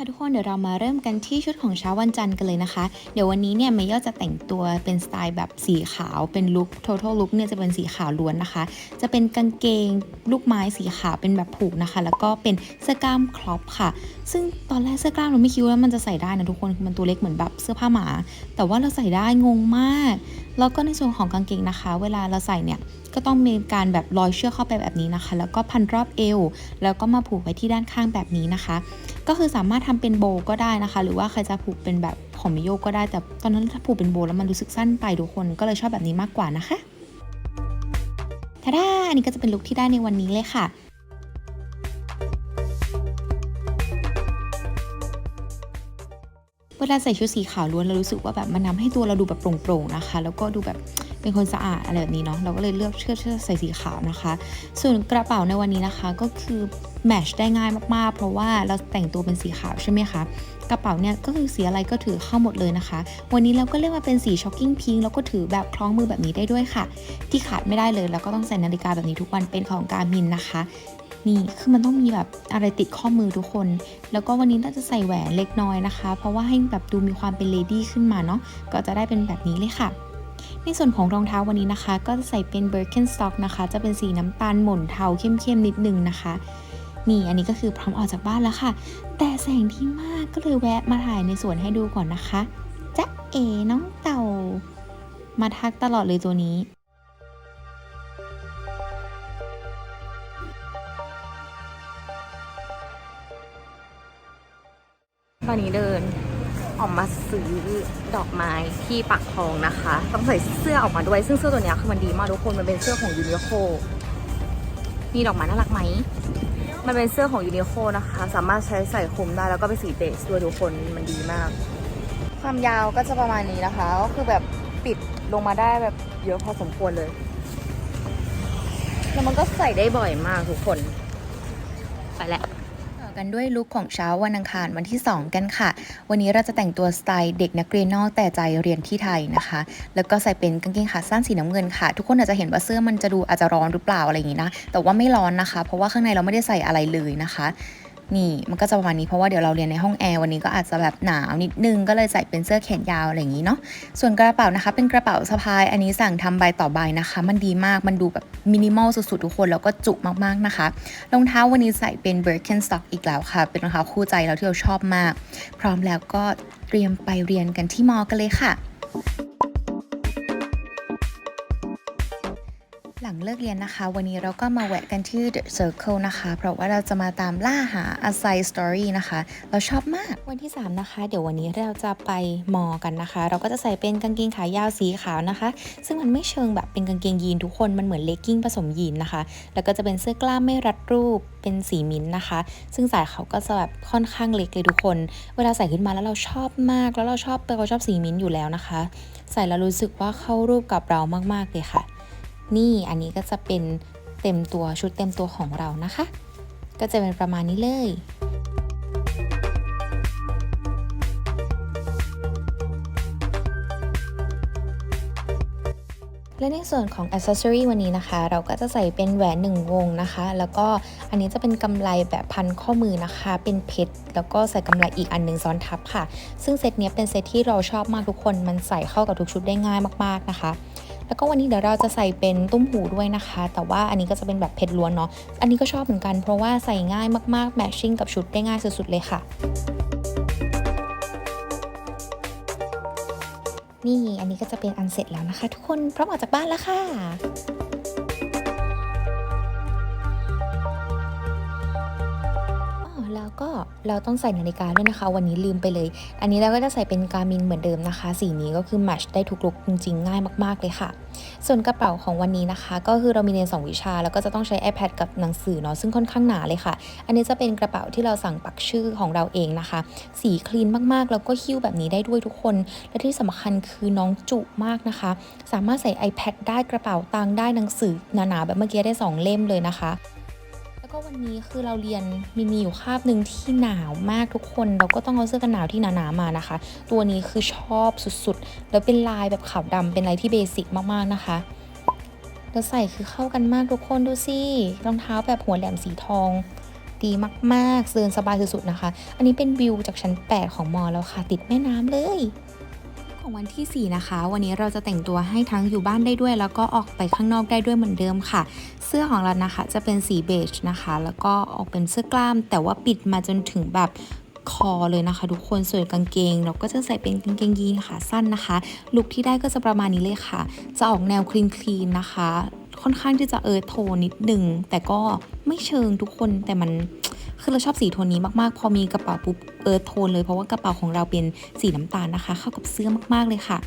ค่ะทุกคนเดี๋ยวเรามาเริ่มกันที่ชุดของเช้าวันจันทร์กันเลยนะคะ เดี๋ยววันนี้เนี่ยเมย่อจะแต่งตัวเป็นสไตล์แบบสีขาวเป็นลุค total look เนี่ยจะเป็นสีขาวล้วนนะคะ จะเป็นกางเกงลูกไม้สีขาวเป็นแบบผูกนะคะ แล้วก็เป็นเสื้อกล้ามครอปค่ะ ซึ่งตอนแรกเสื้อกล้ามเราไม่คิดว่ามันจะใส่ได้นะทุกคนคือมันตัวเล็กเหมือนแบบเสื้อผ้าหมา แต่ว่าเราใส่ได้งงมาก แล้วก็ในส่วนของกางเกงนะคะ เวลาเราใส่เนี่ย ก็ต้องมีการแบบร้อยเชือกเข้าไปแบบนี้นะคะ แล้วก็พันรอบเอว แล้วก็มาผูกไว้ที่ด้านข้างแบบนี้นะคะ ก็คือสามารถทำเป็นโบก็ได้นะคะ หรือว่าใครจะผูกเป็นแบบของมิโยก็ได้ แต่ตอนนั้นถ้าผูกเป็นโบแล้วมันรู้สึกสั้นไปทุกคน ก็เลยชอบแบบนี้มากกว่านะคะทาด้าอันนี้ก็จะเป็นลุคที่ได้ในวันนี้เลยค่ะเวลาใส่ชุดสีขาวล้วนเรารู้สึกว่าแบบมันทาให้ตัวเราดูแบบโปร่งๆนะคะ แล้วก็ดูแบบ เป็นคนสะอาดอะไรแบบนี้เนาะเราก็เลยเลือกเชือกใส่สีขาวนะคะ ส่วนกระเป๋าในวันนี้นะคะก็คือแมชได้ง่ายมากๆ เพราะว่าเราแต่งตัวเป็นสีขาวใช่ไหมคะกระเป๋าเนี่ยก็คือสีอะไรก็ถือเข้าหมดเลยนะคะ วันนี้เราก็เลือกมาเป็นสีช็อกกิ้งพิงแล้วก็ถือแบบคล้องมือแบบนี้ได้ด้วยค่ะ ที่ขาดไม่ได้เลยแล้วก็ต้องใส่นาฬิกาแบบนี้ทุกวันเป็นของการมินนะคะนี่คือมันต้องมีแบบอะไรติดข้อมือทุกคน แล้วก็วันนี้น่าจะใส่แหวนเล็กน้อยนะคะ เพราะว่าให้แบบดูมีความเป็นเลดี้ขึ้นมาเนาะก็จะได้เป็นแบบนี้เลยค่ะ ในส่วนของรองเท้าวันนี้นะคะ ก็จะใส่เป็น Birkenstock นะคะ จะเป็นสีน้ำตาลหม่นเทาเข้มๆนิดนึงนะคะ นี่อันนี้ก็คือพร้อมออกจากบ้านแล้วค่ะ แต่แสงที่มากก็เลยแวะมาถ่ายในสวนให้ดูก่อนนะคะจ๊ะเอ๋น้องเต่า มาทักตลอดเลยตัวนี้ตอนนี้เดิน ออกมาซื้อดอกไม้ที่ปักทองนะคะ ต้องใส่เสื้อออกมาด้วย ซึ่งเสื้อตัวนี้คือมันดีมากทุกคน มันเป็นเสื้อของยูนิโคนี่ดอกไม้น่ารักไหม มันเป็นเสื้อของยูนิโคนะคะ สามารถใช้ใส่คลุมได้แล้วก็เป็นสีเบสด้วยทุกคน มันดีมาก ความยาวก็จะประมาณนี้นะคะ ก็คือแบบปิดลงมาได้แบบเยอะพอสมควรเลย แล้วมันก็ใส่ได้บ่อยมากทุกคน ไปแล้ว กันด้วยลุคของเช้าวันอังคารวันที่ 2 กันค่ะ วันนี้เราจะแต่งตัวสไตล์เด็กนักเรียนนอกแต่ใจเรียนที่ไทยนะคะ แล้วก็ใส่เป็นกางเกงขาสั้นสีน้ำเงินค่ะ ทุกคนอาจจะเห็นว่าเสื้อมันจะดูอาจจะร้อนหรือเปล่าอะไรอย่างนี้นะ แต่ว่าไม่ร้อนนะคะ เพราะว่าข้างในเราไม่ได้ใส่อะไรเลยนะคะ นี่มันก็จะประมาณนี้เพราะว่าเดี๋ยวเราเรียนในห้องแอร์วันนี้ก็อาจจะแบบหนาวนิดนึงก็เลยใส่เป็นเสื้อแขนยาวอะไรอย่างนี้เนาะส่วนกระเป๋านะคะ เป็นกระเป๋าสะพาย อันนี้สั่งทำใบต่อใบนะคะ มันดีมากมันดูแบบมินิมอลสุดๆทุกคนแล้วก็จุมากๆนะคะรองเท้าวันนี้ใส่เป็น Birkenstock อีกแล้วค่ะ เป็นรองเท้าคู่ใจแล้วที่เราชอบมาก พร้อมแล้วก็เตรียมไปเรียนกันที่มอกันเลยค่ะ ลังเลิกเรียนนะคะ วันนี้เราก็มาแวะกันที่ The Circle นะคะ เพราะว่าเราจะมาตามล่าหา a s i Story นะคะ เราชอบมากวันที่ 3 นะคะ เดี๋ยววันนี้เราจะไปมอกันนะคะ เราก็จะใส่เป็นกางเกงขายาวสีขาวนะคะ ซึ่งมันไม่เชิงแบบเป็นกางเกงยีนทุกคนมันเหมือนเลกกิ้งผสมยีนนะคะ แล้วก็จะเป็นเสื้อกล้ามไม่รัดรูปเป็นสีมิ้นท์นะคะ ซึ่งสายเขาก็จะแบบค่อนข้างเล็กเลยทุกคน เวลาใส่ขึ้นมาแล้วเราชอบมากแล้วเราชอบเราชอบสีมิ้นท์อยู่แล้วนะคะ ใส่แล้วรู้สึกว่าเข้ารูปกับเรามากๆเลยค่ะ นี่อันนี้ก็จะเป็นเต็มตัวชุดเต็มตัวของเรานะคะ ก็จะเป็นประมาณนี้เลยและในส่วนของ accessory วันนี้นะคะ เราก็จะใส่เป็นแหวนหนึ่งวงนะคะ แล้วก็อันนี้จะเป็นกำไรแบบพันข้อมือนะคะ เป็นเพชรแล้วก็ใส่กำไรอีกอันหนึ่งซ้อนทับค่ะ ซึ่งเซตเนี้ยเป็นเซตที่เราชอบมากทุกคนมันใส่เข้ากับทุกชุดได้ง่ายมากๆนะคะ แล้วก็วันนี้เดี๋ยวเราจะใส่เป็นตุ้มหูด้วยนะคะ แต่ว่าอันนี้ก็จะเป็นแบบเพชรล้วนเนาะอันนี้ก็ชอบเหมือนกันเพราะว่าใส่ง่ายมากๆแมทชิ่งกับชุดได้ง่ายสุดๆเลยค่ะนี่อันนี้ก็จะเป็นอันเสร็จแล้วนะคะ ทุกคนพร้อมออกจากบ้านแล้วค่ะ ก็เราต้องใส่นาฬิกาด้วยนะคะ วันนี้ลืมไปเลย อันนี้เราก็จะใส่เป็นการมินเหมือนเดิมนะคะ สีนี้ก็คือแมทชได้ทุกลุกจริงๆ ง่ายมากๆเลยค่ะ ส่วนกระเป๋าของวันนี้นะคะ ก็คือเรามีเรียน2วิชา แล้วก็จะต้องใช้ iPad กับหนังสือเนาะซึ่งค่อนข้างหนาเลยค่ะ อันนี้จะเป็นกระเป๋าที่เราสั่งปักชื่อของเราเองนะคะ สีคลีนมากๆแล้วก็หิ้วแบบนี้ได้ด้วยทุกคน และที่สำคัญคือน้องจุมากนะคะ สามารถใส่ iPad ได้กระเป๋าตังได้หนังสือหนาๆแบบเมื่อกี้ได้สองเล่มเลยนะคะ แล้วก็วันนี้คือเราเรียนมีมีอยู่คาบหนึ่งที่หนาวมากทุกคน เราก็ต้องเอาเสื้อกันหนาวที่หนาๆมานะคะ ตัวนี้คือชอบสุดๆ แล้วเป็นลายแบบขาวดำเป็นอะไรที่เบสิกมากๆนะคะแล้วใส่คือเข้ากันมากทุกคนดูสิรองเท้าแบบหัวแหลมสีทอง ดีมากๆเดินสบายสุดๆนะคะ อันนี้เป็นวิวจากชั้น 8 ของมอแล้วค่ะ ติดแม่น้ำเลย ของวันที่ 4 นะคะ วันนี้เราจะแต่งตัวให้ทั้งอยู่บ้านได้ด้วย แล้วก็ออกไปข้างนอกได้ด้วยเหมือนเดิมค่ะ เสื้อของเรานะคะจะเป็นสีเบจนะคะ แล้วก็ออกเป็นเสื้อกล้าม แต่ว่าปิดมาจนถึงแบบคอเลยนะคะ ทุกคนส่วนกางเกง เราก็จะใส่เป็นกางเกงยีนขาสั้นนะคะลุคที่ได้ก็จะประมาณนี้เลยค่ะ จะออกแนวคลีนคลีนนะคะ ค่อนข้างที่จะเอิร์ธโทนนิดนึงแต่ก็ไม่เชิงทุกคนแต่มัน คือเราชอบสีโทนนี้มากๆ พอมีกระเป๋าปุ๊บเอิร์ธโทนเลยเพราะว่ากระเป๋าของเราเป็นสีน้ำตาลนะคะ เข้ากับเสื้อมากๆเลยค่ะ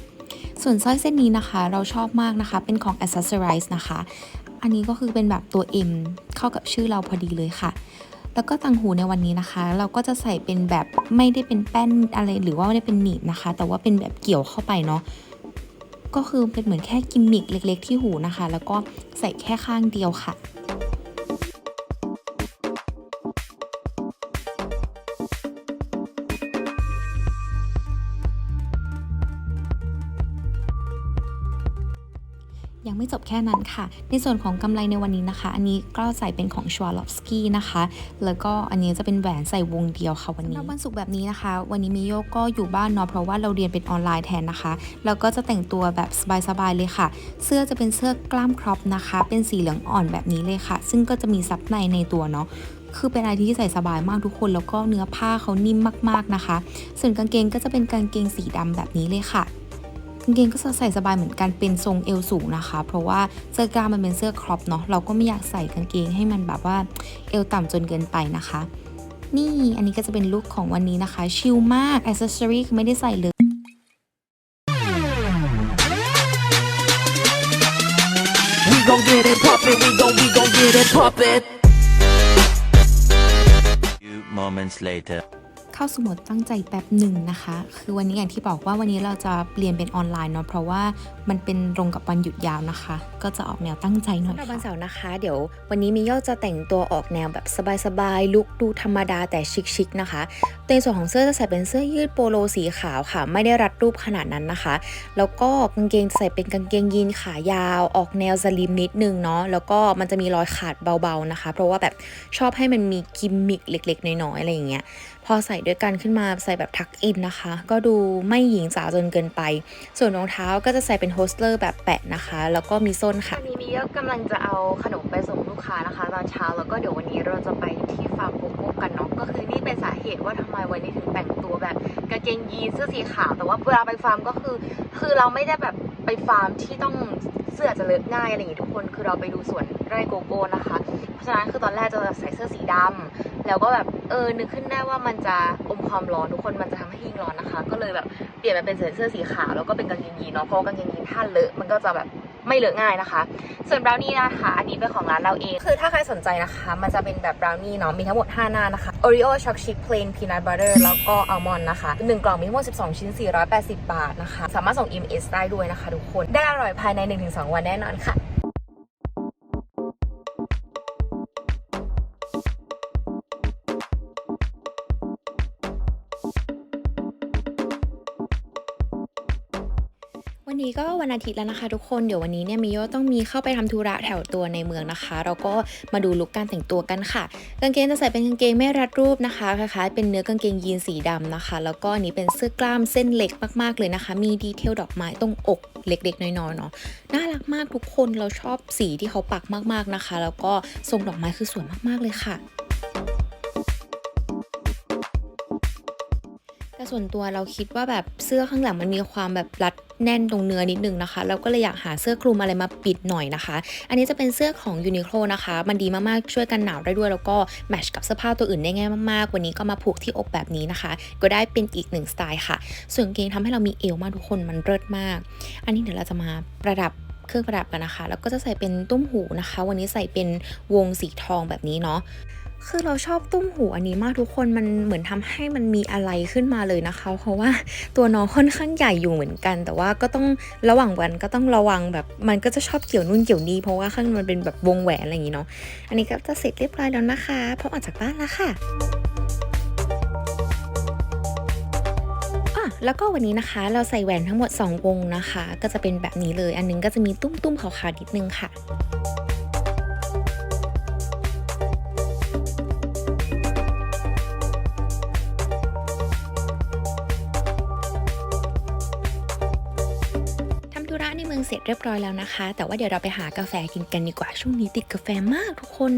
ส่วนสร้อยเส้นนี้นะคะเราชอบมากนะคะ เป็นของ Accessorize นะคะ อันนี้ก็คือเป็นแบบตัว M เข้ากับชื่อเราพอดีเลยค่ะ แล้วก็ต่างหูในวันนี้นะคะ เราก็จะใส่เป็นแบบไม่ได้เป็นแป้นอะไรหรือว่าไม่ได้เป็นหนีบนะคะ แต่ว่าเป็นแบบเกี่ยวเข้าไปเนาะก็คือเป็นเหมือนแค่กิมมิคเล็ก ๆ ที่หูนะคะ แล้วก็ใส่แค่ข้างเดียวค่ะ ยังไม่จบแค่นั้นค่ะ ในส่วนของกำไรในวันนี้นะคะ อันนี้ก็ใส่เป็นของ s w a r o w s k i นะคะ แล้วก็อันนี้จะเป็นแหวนใส่วงเดียวค่ะวันนี้วันศุกร์แบบนี้นะคะ วันนี้มิโยก็อยู่บ้านเนาะเพราะว่าเราเรียนเป็นออนไลน์แทนนะคะ แล้วก็จะแต่งตัวแบบสบายๆเลยค่ะ เสื้อจะเป็นเสื้อกล้ามครอปนะคะ เป็นสีเหลืองอ่อนแบบนี้เลยค่ะ ซึ่งก็จะมีซับในในตัวเนาะคือเป็นอะไรที่ใส่สบายมากทุกคน แล้วก็เนื้อผ้าเขานิ่มมากๆนะคะ ส่วนกางเกงก็จะเป็นกางเกงสีดำแบบนี้เลยค่ะ กางเกงก็จะใส่สบายเหมือนกันเป็นทรงเอวสูงนะคะ เพราะว่าเสื้อกล้ามมันเป็นเสื้อครอปเนาะเราก็ไม่อยากใส่กางเกงให้มันแบบว่าเอวต่ำจนเกินไปนะคะ นี่อันนี้ก็จะเป็นลุคของวันนี้นะคะ ชิลมากอ c เซสซอรี่คือไม่ได้ใส่เลย We gon' get it poppin', we gon' we gon' get it poppin'. Few moments later. เข้าสมุดตั้งใจแป๊บหนึ่งนะคะ คือวันนี้อย่างที่บอกว่าวันนี้เราจะเรียนเป็นออนไลน์เนาะเพราะว่ามันเป็นตรงกับวันหยุดยาวนะคะ ก็จะออกแนวตั้งใจหน่อยค่ะวันเสาร์นะคะ เดี๋ยว วันนี้มิโยจะแต่งตัวออกแนวแบบสบายๆลุคดูธรรมดาแต่ชิคๆนะคะในส่วนของเสื้อจะใส่เป็นเสื้อยืดโปโลสีขาวค่ะ ไม่ได้รัดรูปขนาดนั้นนะคะ แล้วก็กางเกงใส่เป็นกางเกงยีนขายาว ออกแนวสลิมนิดนึงเนาะแล้วก็มันจะมีรอยขาดเบาๆนะคะ เพราะว่าแบบชอบให้มันมีกิมมิคเล็ก ๆ น้อยๆอะไรอย่างเงี้ยพอใส่ด้วยกันขึ้นมาใส่แบบทักอินนะคะ ก็ดูไม่หญิงสาวจนเกินไป ส่วนรองเท้าก็จะใส่เป็นโฮสเลอร์แบบแปะนะคะ แล้วก็มีส้นค่ะวันนี้มีเยอะกำลังจะเอาขนมไปส่งลูกค้านะคะตอนเช้าแล้วก็เดี๋ยววันนี้เราจะไปที่ฟาร์มโกโก้กันเนาะก็คือนี่เป็นสาเหตุว่าทำไมวันนี้ถึงแต่งตัวแบบกางเกงยีนเสื้อสีขาวแต่ว่าเวลาไปฟาร์มก็คือ คือเราไม่ได้แบบไปฟาร์มที่ต้องเสื้อจะเลอะง่ายอะไรอย่างงี้ทุกคน คือเราไปดูสวนไร่โกโก้นะคะ เพราะฉะนั้นคือตอนแรกจะใส่เสื้อสีดำ แล้วก็แบบเออนึกขึ้นได้ว่ามันจะอมความร้อนทุกคนมันจะทำให้ยิงร้อนนะคะ ก็เลยแบบเปลี่ยนมาเป็นใส่เสื้อสีขาวแล้วก็เป็นกางเกงยีนเนาะเพราะกางเกงยีนถ้าเลอะมันก็จะแบบไม่เลอะง่ายนะคะ ส่วนบราวนี่นะคะ อันนี้เป็นของร้านเราเอง คือถ้าใครสนใจนะคะ มันจะเป็นแบบบราวนี่เนาะ มีทั้งหมด 5 หน้านะคะ Oreo Choc Chip Plain Peanut Butter แล้วก็ Almond นะคะหนึ่งกล่องมีทั้งหมด 12 ชิ้น 480 บาทนะคะ สามารถส่ง EMS ได้ด้วยนะคะทุกคน ได้อร่อยภายใน 1-2 วันแน่นอนค่ะ วันนี้ก็วันอาทิตย์แล้วนะคะทุกคนเดี๋ยววันนี้เนี่ยมิโยต้องมีเข้าไปทำธุระแถวตัวในเมืองนะคะ เราก็มาดูลุคการแต่งตัวกันค่ะกางเกงจะใส่เป็นกางเกงไม่รัดรูปนะคะคล้ายๆเป็นเนื้อกางเกงยีนสีดำนะคะ แล้วก็นนี้เป็นเสื้อกล้ามเส้นเล็กมากๆเลยนะคะ มีดีเทลดอกไม้ตรงอกเล็กๆน้อยๆเนาะน่ารักมากทุกคนเราชอบสีที่เขาปักมากๆนะคะ แล้วก็ทรงดอกไม้คือสวยมากๆเลยค่ะแต่ส่วนตัวเราคิดว่าแบบเสื้อข้างหลังมันมีความแบบรัด แน่นตรงเนื้อนิดนึงนะคะ เราก็เลยอยากหาเสื้อคลุมอะไรมาปิดหน่อยนะคะ อันนี้จะเป็นเสื้อของ Uniqlo นะคะ มันดีมากๆ ช่วยกันหนาวได้ด้วย แล้วก็แมทช์กับเสื้อผ้าตัวอื่นได้ง่ายมากๆ วันนี้ก็มาผูกที่อกแบบนี้นะคะ ก็ได้เป็นอีกหนึ่งสไตล์ค่ะ ส่วนเกงทำให้เรามีเอวมากทุกคนมันเลิศมาก อันนี้เดี๋ยวเราจะมาประดับเครื่องประดับกันนะคะ แล้วก็จะใส่เป็นตุ้มหูนะคะ วันนี้ใส่เป็นวงสีทองแบบนี้เนาะ คือเราชอบตุ้มหูอันนี้มากทุกคนมันเหมือนทำให้มันมีอะไรขึ้นมาเลยนะคะ เพราะว่าตัวน้องค่อนข้างใหญ่อยู่เหมือนกัน แต่ว่าก็ต้องระหว่างวันก็ต้องระวังแบบมันก็จะชอบเกี่ยวนู่นเกี่ยวนี่เพราะว่าข้างมันเป็นแบบวงแหวนอะไรอย่างนี้เนาะอันนี้ก็จะเสร็จเรียบร้อยแล้วนะคะพร้อมออกจากบ้านแล้วค่ะอะแล้วก็วันนี้นะคะเราใส่แหวนทั้งหมด 2 วงนะคะ ก็จะเป็นแบบนี้เลย อันนึงก็จะมีตุ้มๆขาวๆนิดนึงค่ะ เมืองเสร็จเรียบร้อยแล้วนะคะ แต่ว่าเดี๋ยวเราไปหากาแฟกินกันดีกว่าช่วงนี้ติดกาแฟมากทุกคน